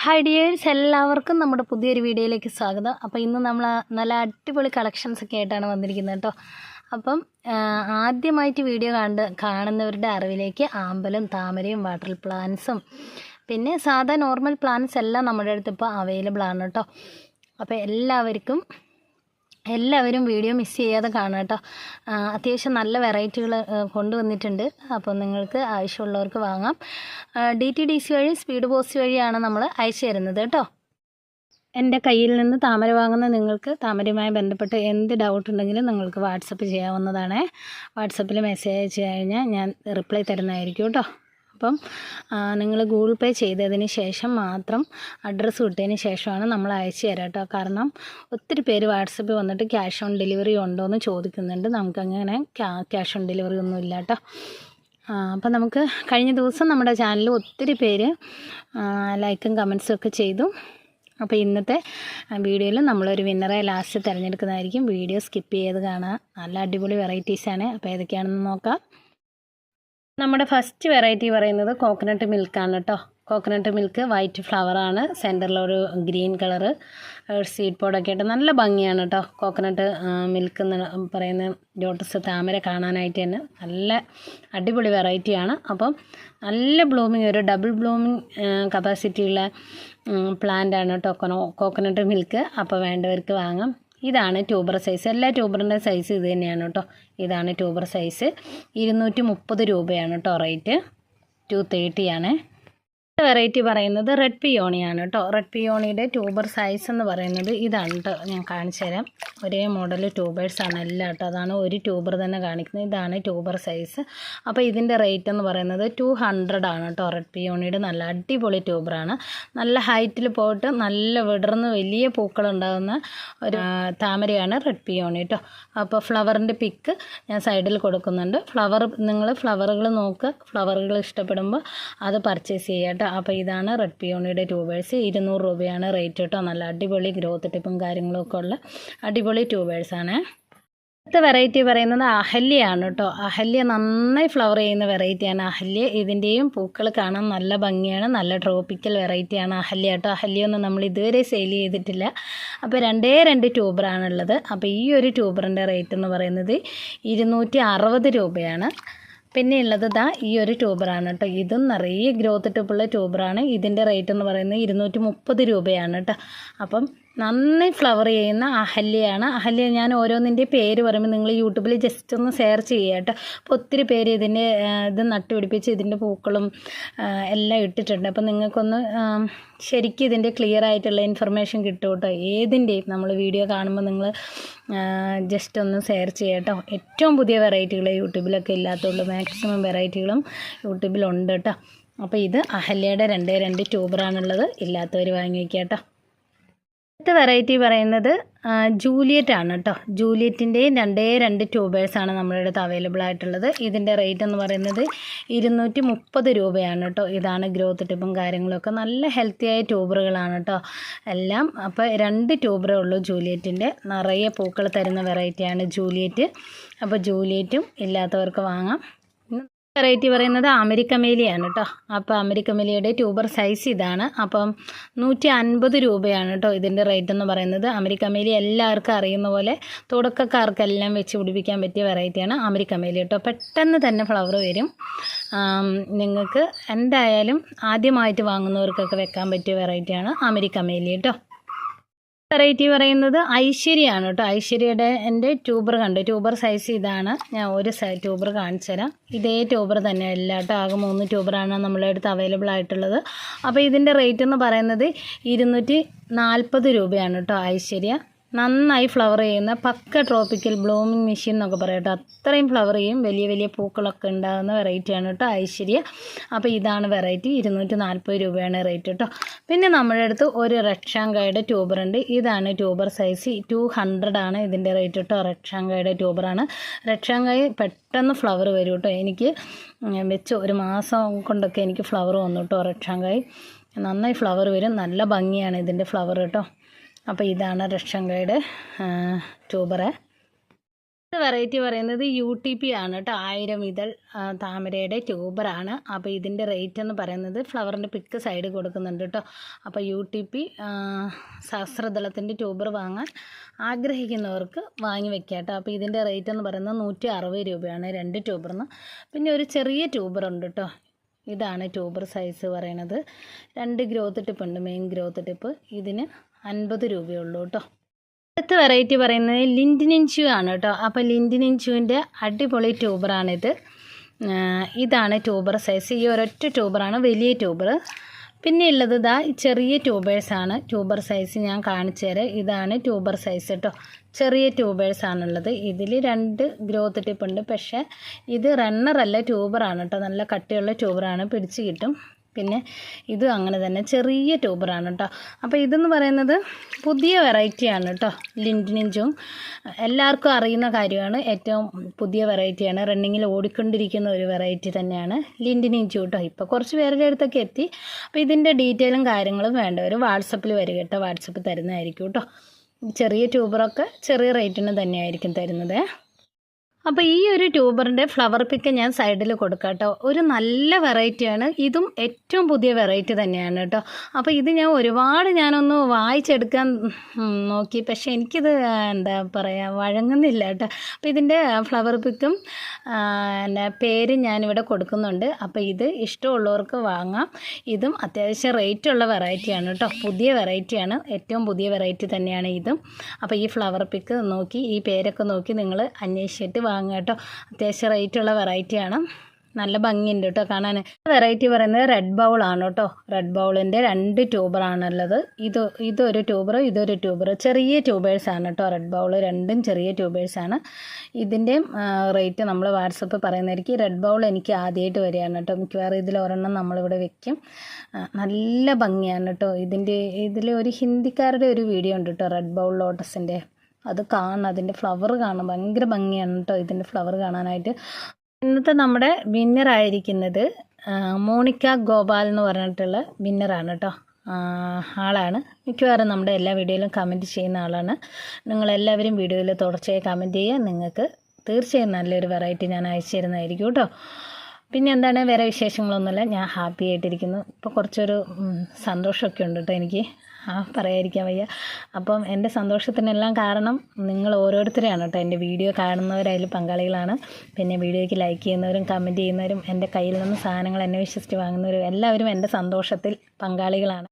Hi dears എല്ലാവർക്കും നമ്മുടെ പുതിയൊരു വീഡിയോയിലേക്ക് സ്വാഗതം. അപ്പോൾ ഇന്ന് നമ്മൾ നല്ല അടിപൊളി കളക്ഷൻസ് ഒക്കെ ആയിട്ടാണ് വന്നിരിക്കുന്നത് കേട്ടോ. അപ്പം ആദ്യമായിട്ട് വീഡിയോ കണ്ട് കാണുന്നവരുടെ അറിവിലേക്ക് ആമ്പലും താമരയും വാട്ടർ പ്ലാന്റ്സും പിന്നെ സാധാ നോർമൽ പ്ലാന്റ്സ് എല്ലാം നമ്മുടെ അടുത്ത് ഇപ്പോൾ അവൈലബിൾ ആണ് കേട്ടോ. അപ്പോൾ എല്ലാവർക്കും എല്ലാവരും വീഡിയോ മിസ് ചെയ്യാതെ കാണുക കേട്ടോ. അത്യാവശ്യം നല്ല വെറൈറ്റികൾ കൊണ്ടുവന്നിട്ടുണ്ട്. അപ്പോൾ നിങ്ങൾക്ക് ആവശ്യമുള്ളവർക്ക് വാങ്ങാം. ഡി ടി ഡി സി വഴി സ്പീഡ് പോസ്റ്റ് വഴിയാണ് നമ്മൾ അയച്ചു തരുന്നത് കേട്ടോ. എന്റെ കയ്യിൽ നിന്ന് താമര വാങ്ങുന്ന നിങ്ങൾക്ക് താമരയുമായി ബന്ധപ്പെട്ട് എന്ത് ഡൗട്ട് ഉണ്ടെങ്കിലും നിങ്ങൾക്ക് വാട്സപ്പ് ചെയ്യാവുന്നതാണ്. വാട്സപ്പിൽ മെസ്സേജ് അയച്ചു കഴിഞ്ഞാൽ ഞാൻ റിപ്ലൈ തരുന്നതായിരിക്കും കേട്ടോ. അപ്പം നിങ്ങൾ ഗൂഗിൾ പേ ചെയ്തതിന് ശേഷം മാത്രം അഡ്രസ്സ് വിട്ടതിന് ശേഷമാണ് നമ്മൾ അയച്ചു തരാം കേട്ടോ. കാരണം ഒത്തിരി പേര് വാട്സപ്പിൽ വന്നിട്ട് ക്യാഷ് ഓൺ ഡെലിവറി ഉണ്ടോ എന്ന് ചോദിക്കുന്നുണ്ട്. നമുക്കങ്ങനെ ക്യാഷ് ഓൺ ഡെലിവറി ഒന്നും ഇല്ല കേട്ടോ. അപ്പം നമുക്ക് കഴിഞ്ഞ ദിവസം നമ്മുടെ ചാനലിൽ ഒത്തിരി പേര് ലൈക്കും കമൻസും ഒക്കെ ചെയ്തു. അപ്പോൾ ഇന്നത്തെ വീഡിയോയിൽ നമ്മളൊരു വിന്നറെ ലാസ്റ്റ് തിരഞ്ഞെടുക്കുന്നതായിരിക്കും. വീഡിയോ സ്കിപ്പ് ചെയ്ത് കാണുക നല്ല അടിപൊളി വെറൈറ്റീസാണ് അപ്പോൾ ഏതൊക്കെയാണെന്ന് നോക്കാം. നമ്മുടെ ഫസ്റ്റ് വെറൈറ്റി പറയുന്നത് കോക്കനട്ട് മിൽക്കാണ് കേട്ടോ കോക്കനട്ട് മിൽക്ക് വൈറ്റ് ഫ്ലവറാണ് സെന്ററിലൊരു ഗ്രീൻ കളറ് സീഡ് പോഡൊക്കെ ആയിട്ട് നല്ല ഭംഗിയാണ് കേട്ടോ കോക്കനട്ട് മിൽക്ക് എന്ന് പറയുന്ന ലോട്ടസ് താമര കാണാനായിട്ട് തന്നെ നല്ല അടിപൊളി വെറൈറ്റിയാണ് അപ്പം നല്ല ബ്ലൂമിങ് ഒരു ഡബിൾ ബ്ലൂമിങ് കപ്പാസിറ്റിയുള്ള പ്ലാന്റ് ആണ് കേട്ടോ കോക്കനട്ട് മിൽക്ക് അപ്പോൾ വേണ്ടവർക്ക് വാങ്ങാം. ഇതാണ് ട്യൂബർ സൈസ്. എല്ലാ ട്യൂബറിന്റെ സൈസ് ഇത് തന്നെയാണ് കേട്ടോ. ഇതാണ് ട്യൂബർ സൈസ്. ഇരുന്നൂറ്റി മുപ്പത് രൂപയാണ് കേട്ടോ റേറ്റ്. ടു തേർട്ടി ആണ് വെറൈറ്റി പറയുന്നത് റെഡ് പിയോണിയാണ് കേട്ടോ റെഡ് പിയോണിയുടെ ട്യൂബർ സൈസ് എന്ന് പറയുന്നത് ഇതാണ് കേട്ടോ ഞാൻ കാണിച്ചു തരാം. ഒരേ മോഡൽ ട്യൂബേഴ്സ് ആണ് എല്ലാം കേട്ടോ അതാണ് ഒരു ട്യൂബർ തന്നെ കാണിക്കുന്നത്. ഇതാണ് ട്യൂബർ സൈസ് അപ്പോൾ ഇതിന്റെ റേറ്റ് എന്ന് പറയുന്നത് ടു ഹൺഡ്രഡ് ആണ് കേട്ടോ റെഡ് പിയോണിയുടെ നല്ല അടിപൊളി ട്യൂബറാണ് നല്ല ഹൈറ്റിൽ പോയിട്ട് നല്ല വിടർന്ന് വലിയ പൂക്കളുണ്ടാകുന്ന ഒരു താമരയാണ് റെഡ് പിയോണി കേട്ടോ അപ്പോൾ ഫ്ലവറിന്റെ പിക്ക് ഞാൻ സൈഡിൽ കൊടുക്കുന്നുണ്ട്. ഫ്ലവർ നിങ്ങൾ ഫ്ലവറുകൾ നോക്കുക ഫ്ലവറുകൾ ഇഷ്ടപ്പെടുമ്പോൾ അത് പർച്ചേസ് ചെയ്യുക കേട്ടോ. അപ്പോൾ ഇതാണ് റെഡ് പിയോണിയുടെ ട്യൂബേഴ്സ് ഇരുന്നൂറ് രൂപയാണ് റേറ്റ് കേട്ടോ. നല്ല അടിപൊളി ഗ്രോത്ത് ടിപ്പും കാര്യങ്ങളൊക്കെ ഉള്ള അടിപൊളി ട്യൂബേഴ്സാണ് അടുത്ത വെറൈറ്റി പറയുന്നത് അഹല്യയാണ് കേട്ടോ. അഹല്യ നന്നായി ഫ്ലവർ ചെയ്യുന്ന വെറൈറ്റിയാണ് അഹല്യ. ഇതിന്റെയും പൂക്കൾ കാണാൻ നല്ല ഭംഗിയാണ്. നല്ല ട്രോപ്പിക്കൽ വെറൈറ്റിയാണ് അഹല്യ കേട്ടോ. അഹല്യൊന്നും നമ്മൾ ഇതുവരെ സെയിൽ ചെയ്തിട്ടില്ല. അപ്പോൾ രണ്ടേ രണ്ട് ട്യൂബറാണുള്ളത് അപ്പോൾ ഈ ഒരു ട്യൂബറിന്റെ റേറ്റ് എന്ന് പറയുന്നത് ഇരുന്നൂറ്റി അറുപത് രൂപയാണ്. പിന്നെ ഉള്ളത് ഇതാ ഈ ഒരു ട്യൂബറാണ് കേട്ടോ. ഇതും നിറയെ ഗ്രോത്ത് ടിപ്പുള്ള ട്യൂബറാണ് ഇതിന്റെ റേറ്റ് എന്ന് പറയുന്നത് ഇരുന്നൂറ്റി മുപ്പത് രൂപയാണ് കേട്ടോ. അപ്പം നന്നായി ഫ്ലവർ ചെയ്യുന്ന അഹല്യയാണ്. അഹല്യ ഞാൻ ഓരോന്നിന്റെ പേര് പറയുമ്പോൾ നിങ്ങൾ യൂട്യൂബിൽ ജസ്റ്റ് ഒന്ന് സെർച്ച് ചെയ്യുക കേട്ടോ. അപ്പോൾ ഒത്തിരി പേര് ഇതിന്റെ ഇത് നട്ടുപിടിപ്പിച്ച് ഇതിന്റെ പൂക്കളും എല്ലാം ഇട്ടിട്ടുണ്ട്. അപ്പോൾ നിങ്ങൾക്കൊന്ന് ശരിക്കും ഇതിന്റെ ക്ലിയർ ആയിട്ടുള്ള ഇൻഫർമേഷൻ കിട്ടും കേട്ടോ. ഏതിന്റെയും നമ്മൾ വീഡിയോ കാണുമ്പോൾ നിങ്ങൾ ജസ്റ്റ് ഒന്ന് സെർച്ച് ചെയ്യുക കേട്ടോ. ഏറ്റവും പുതിയ വെറൈറ്റികൾ യൂട്യൂബിലൊക്കെ ഇല്ലാത്തതുള്ളൂ മാക്സിമം വെറൈറ്റികളും യൂട്യൂബിലുണ്ട് കേട്ടോ. അപ്പോൾ ഇത് അഹല്യയുടെ രണ്ടേ രണ്ട് ട്യൂബറാണുള്ളത് ഇല്ലാത്തവർ വാങ്ങി വയ്ക്കാം കേട്ടോ. അടുത്ത വെറൈറ്റി പറയുന്നത് ജൂലിയറ്റ് ആണ് കേട്ടോ ജൂലിയറ്റിന്റെയും രണ്ടേ രണ്ട് ട്യൂബേഴ്സാണ് നമ്മുടെ അടുത്ത് അവൈലബിൾ ആയിട്ടുള്ളത്. ഇതിന്റെ റേറ്റ് എന്ന് പറയുന്നത് ഇരുന്നൂറ്റി മുപ്പത് രൂപയാണ് കേട്ടോ ഇതാണ് ഗ്രോത്ത് ടിപ്പും കാര്യങ്ങളൊക്കെ നല്ല ഹെൽത്തിയായ ട്യൂബറുകളാണ് കേട്ടോ എല്ലാം അപ്പോൾ രണ്ട് ട്യൂബറേ ഉള്ളൂ ജൂലിയറ്റിന്റെ നിറയെ പൂക്കൾ തരുന്ന വെറൈറ്റിയാണ് ജൂലിയറ്റ്. അപ്പോൾ ജൂലിയറ്റും ഇല്ലാത്തവർക്ക് വാങ്ങാം. വെറൈറ്റി പറയുന്നത് അമരിക്കമേലിയാണ് കേട്ടോ അപ്പോൾ അമരിക്കമേലിയുടെ ട്യൂബർ സൈസ് ഇതാണ്. അപ്പം നൂറ്റി അൻപത് രൂപയാണ് കേട്ടോ ഇതിന്റെ റേറ്റ് എന്ന് പറയുന്നത്. അമരിക്കമേലി എല്ലാവർക്കും അറിയുന്ന പോലെ തുടക്കക്കാർക്കെല്ലാം വെച്ച് പിടിപ്പിക്കാൻ പറ്റിയ വെറൈറ്റിയാണ് അമരിക്കമേലി കേട്ടോ. പെട്ടെന്ന് തന്നെ ഫ്ലവർ വരും. നിങ്ങൾക്ക് എന്തായാലും ആദ്യമായിട്ട് വാങ്ങുന്നവർക്കൊക്കെ വെക്കാൻ പറ്റിയ വെറൈറ്റിയാണ് അമരിക്കമേലി കേട്ടോ. വെറൈറ്റി പറയുന്നത് ഐശ്വര്യയാണ് കേട്ടോ. ഐശ്വര്യയുടെ എന്റെ ട്യൂബർ കണ്ട്. ട്യൂബർ സൈസ് ഇതാണ്. ഞാൻ ഒരു ട്യൂബർ കാണിച്ചു തരാം. ഇതേ ട്യൂബർ തന്നെ അല്ല കേട്ടോ ആകെ മൂന്ന് ട്യൂബറാണ് നമ്മളെ അടുത്ത് അവൈലബിൾ ആയിട്ടുള്ളത്. അപ്പോൾ ഇതിന്റെ റേറ്റ് എന്ന് പറയുന്നത് ഇരുന്നൂറ്റി നാൽപ്പത് രൂപയാണ് കേട്ടോ ഐശ്വര്യ. നന്നായി ഫ്ലവർ ചെയ്യുന്ന പക്ക ട്രോപ്പിക്കൽ ബ്ലൂമിങ് മെഷീൻ എന്നൊക്കെ പറയാം കേട്ടോ. അത്രയും ഫ്ലവർ ചെയ്യും. വലിയ വലിയ പൂക്കളൊക്കെ ഉണ്ടാകുന്ന വെറൈറ്റിയാണ് കേട്ടോ ഐശ്വര്യ. അപ്പോൾ ഇതാണ് വെറൈറ്റി ഇരുന്നൂറ്റി നാൽപ്പത് രൂപയാണ് റേറ്റ് കേട്ടോ. പിന്നെ നമ്മുടെ അടുത്ത് ഒരു റക്ഷാങ്കായുടെ ട്യൂബർ ഉണ്ട്. ഇതാണ് ട്യൂബർ സൈസ് ടു ഹൺഡ്രഡ് ആണ് ഇതിന്റെ റേറ്റ് കേട്ടോ. റക്ഷാങ്കായുടെ ട്യൂബറാണ് റക്ഷാങ്കായ് പെട്ടെന്ന് ഫ്ലവർ വരും കേട്ടോ. എനിക്ക് വെച്ച് ഒരു മാസം കൊണ്ടൊക്കെ എനിക്ക് ഫ്ലവർ വന്നു കേട്ടോ റക്ഷാങ്കായ് നന്നായി ഫ്ലവർ വരും. നല്ല ഭംഗിയാണ് ഇതിന്റെ ഫ്ലവർ കേട്ടോ. അപ്പോൾ ഇതാണ് റക്ഷാങ്കായുടെ ട്യൂബറ്. വെറൈറ്റി പറയുന്നത് യു ടി പി ആണ് കേട്ടോ. ആയിരം ഇതൾ താമരയുടെ ട്യൂബറാണ്. അപ്പോൾ ഇതിന്റെ റേറ്റ് എന്ന് പറയുന്നത് ഫ്ലവറിന്റെ പിക്ക് സൈഡ് കൊടുക്കുന്നുണ്ട് കേട്ടോ. അപ്പോൾ യു ടി പി സഹസ്രദളത്തിന്റെ ട്യൂബർ വാങ്ങാൻ ആഗ്രഹിക്കുന്നവർക്ക് വാങ്ങി വെക്കാം കേട്ടോ. അപ്പോൾ ഇതിന്റെ റേറ്റ് എന്ന് പറയുന്നത് നൂറ്റി അറുപത് രൂപയാണ് രണ്ട് ട്യൂബറിന്. പിന്നെ ഒരു ചെറിയ ട്യൂബർ ഉണ്ട് കേട്ടോ. ഇതാണ് ട്യൂബർ സൈസ് പറയണത് രണ്ട് ഗ്രോത്ത് ടിപ്പ് ഉണ്ട് മെയിൻ ഗ്രോത്ത് ടിപ്പ് ഇതിന് അൻപത് രൂപയുള്ളൂ കേട്ടോ. അടുത്ത വെറൈറ്റി പറയുന്നത് ലിൻഡിനിൻചു ആണ് കേട്ടോ. അപ്പോൾ ലിൻഡിനിൻചുവിന്റെ അടിപൊളി ട്യൂബറാണിത് ഇതാണ് ട്യൂബർ സൈസ് ഈ ഒരൊറ്റ ട്യൂബറാണ് വലിയ ട്യൂബർ പിന്നെ ഉള്ളത് ഇതാ ചെറിയ ട്യൂബേഴ്സാണ് ട്യൂബർ സൈസ് ഞാൻ കാണിച്ചു തരാം. ഇതാണ് ട്യൂബർ സൈസ് കേട്ടോ. ചെറിയ ട്യൂബേഴ്സ് ആണുള്ളത്. ഇതിൽ രണ്ട് ഗ്രോത്ത് ടിപ്പ് ഉണ്ട്. പക്ഷേ ഇത് റണ്ണറല്ല ട്യൂബറാണ് കേട്ടോ. നല്ല കട്ടിയുള്ള ട്യൂബറാണ് പിടിച്ച് കിട്ടും. പിന്നെ ഇത് അങ്ങനെ തന്നെ ചെറിയ ട്യൂബറാണ് കേട്ടോ അപ്പോൾ ഇതെന്ന് പറയുന്നത് പുതിയ വെറൈറ്റിയാണ് കേട്ടോ ലിൻഡിനിഞ്ചും. എല്ലാവർക്കും അറിയുന്ന കാര്യമാണ് ഏറ്റവും പുതിയ വെറൈറ്റിയാണ് റണ്ണിങ്ങിൽ ഓടിക്കൊണ്ടിരിക്കുന്ന ഒരു വെറൈറ്റി തന്നെയാണ് ലിൻഡിനിഞ്ചു കേട്ടോ ഇപ്പോൾ കുറച്ച് പേരുടെ അടുത്തൊക്കെ എത്തി. അപ്പോൾ ഇതിന്റെ ഡീറ്റെയിലും കാര്യങ്ങളും വേണ്ടവർ വാട്സപ്പിൽ വരിക കേട്ടോ വാട്സപ്പ് തരുന്നതായിരിക്കും കേട്ടോ ചെറിയ ട്യൂബറൊക്കെ ചെറിയ റേറ്റിന് തന്നെയായിരിക്കും തരുന്നത്. അപ്പോൾ ഈ ഒരു ട്യൂബറിന്റെ ഫ്ലവർ പിക്ക് ഞാൻ സൈഡിൽ കൊടുക്കാം കേട്ടോ. ഒരു നല്ല വെറൈറ്റിയാണ് ഇതും ഏറ്റവും പുതിയ വെറൈറ്റി തന്നെയാണ് കേട്ടോ. അപ്പോൾ ഇത് ഞാൻ ഒരുപാട് ഞാനൊന്ന് വായിച്ചെടുക്കാൻ നോക്കി. പക്ഷേ എനിക്കിത് എന്താ പറയുക വഴങ്ങുന്നില്ല കേട്ടോ. അപ്പോൾ ഇതിന്റെ ഫ്ലവർ പിക്കും എന്റെ പേര് ഞാനിവിടെ കൊടുക്കുന്നുണ്ട്. അപ്പോൾ ഇത് ഇഷ്ടമുള്ളവർക്ക് വാങ്ങാം. ഇതും അത്യാവശ്യം റേറ്റ് ഉള്ള വെറൈറ്റിയാണ് കേട്ടോ. പുതിയ വെറൈറ്റിയാണ് ഏറ്റവും പുതിയ വെറൈറ്റി തന്നെയാണ് ഇതും. അപ്പോൾ ഈ ഫ്ലവർ പിക്ക് നോക്കി ഈ പേരൊക്കെ നോക്കി നിങ്ങൾ അന്വേഷിച്ചിട്ട് വാങ്ങുക കേട്ടോ. അത്യാവശ്യം റേറ്റ് ഉള്ള വെറൈറ്റിയാണ് നല്ല ഭംഗിയുണ്ട് കേട്ടോ കാണാൻ. വെറൈറ്റി പറയുന്നത് റെഡ് ബൗൾ ആണ് കേട്ടോ. റെഡ് ബൗളിന്റെ രണ്ട് ട്യൂബറാണുള്ളത് ഇത് ഇതൊരു ട്യൂബർ ഇതൊരു ട്യൂബർ ചെറിയ ട്യൂബേഴ്സാണ് കേട്ടോ. റെഡ് ബൗൾ രണ്ടും ചെറിയ ട്യൂബേഴ്സാണ് ഇതിന്റെയും റേറ്റ് നമ്മൾ വാട്സപ്പ് പറയുന്നതായിരിക്കും. റെഡ് ബൗൾ എനിക്ക് ആദ്യമായിട്ട് വരികയാണ് കേട്ടോ. മിക്കവാറും ഇതിൽ ഒരെണ്ണം നമ്മളിവിടെ വെക്കും. നല്ല ഭംഗിയാണ് കേട്ടോ. ഇതിന്റെ ഇതിൽ ഒരു ഹിന്ദിക്കാരുടെ ഒരു വീഡിയോ ഉണ്ട് കേട്ടോ. റെഡ് ബൗൾ ലോട്ടസിന്റെ അത് കാണണം. അതിന്റെ ഫ്ലവർ കാണാൻ ഭയങ്കര ഭംഗിയാണ് കേട്ടോ ഇതിന്റെ ഫ്ലവർ കാണാനായിട്ട്. ഇന്നത്തെ നമ്മുടെ വിന്നർ ആയിരിക്കുന്നത് മോണിക്ക ഗോപാൽ എന്ന് പറഞ്ഞിട്ടുള്ള വിന്നറാണ് കേട്ടോ. ആളാണ്. മിക്കവാറും നമ്മുടെ എല്ലാ വീഡിയോയിലും കമന്റ് ചെയ്യുന്ന ആളാണ്. നിങ്ങളെല്ലാവരും വീഡിയോയിൽ തുടർച്ചയായി കമന്റ് ചെയ്യുക. നിങ്ങൾക്ക് തീർച്ചയായും നല്ലൊരു വെറൈറ്റി ഞാൻ അയച്ചു തരുന്നതായിരിക്കും കേട്ടോ. പിന്നെ എന്താണ്? വേറെ വിശേഷങ്ങളൊന്നുമില്ല. ഞാൻ ഹാപ്പി ആയിട്ടിരിക്കുന്നു. ഇപ്പോൾ കുറച്ചൊരു സന്തോഷമൊക്കെ ഉണ്ട് കേട്ടോ എനിക്ക്. പറയാതിരിക്കാൻ വയ്യ. അപ്പം എന്റെ സന്തോഷത്തിനെല്ലാം കാരണം നിങ്ങൾ ഓരോരുത്തരെയാണ് കേട്ടോ. എന്റെ വീഡിയോ കാണുന്നവരായാലും പങ്കാളികളാണ്. പിന്നെ വീഡിയോയ്ക്ക് ലൈക്ക് ചെയ്യുന്നവരും കമന്റ് ചെയ്യുന്നവരും എന്റെ കയ്യിൽ നിന്ന് സാധനങ്ങൾ എന്നെ വിശ്വസിച്ച് വാങ്ങുന്നവരും എല്ലാവരും എന്റെ സന്തോഷത്തിൽ പങ്കാളികളാണ്.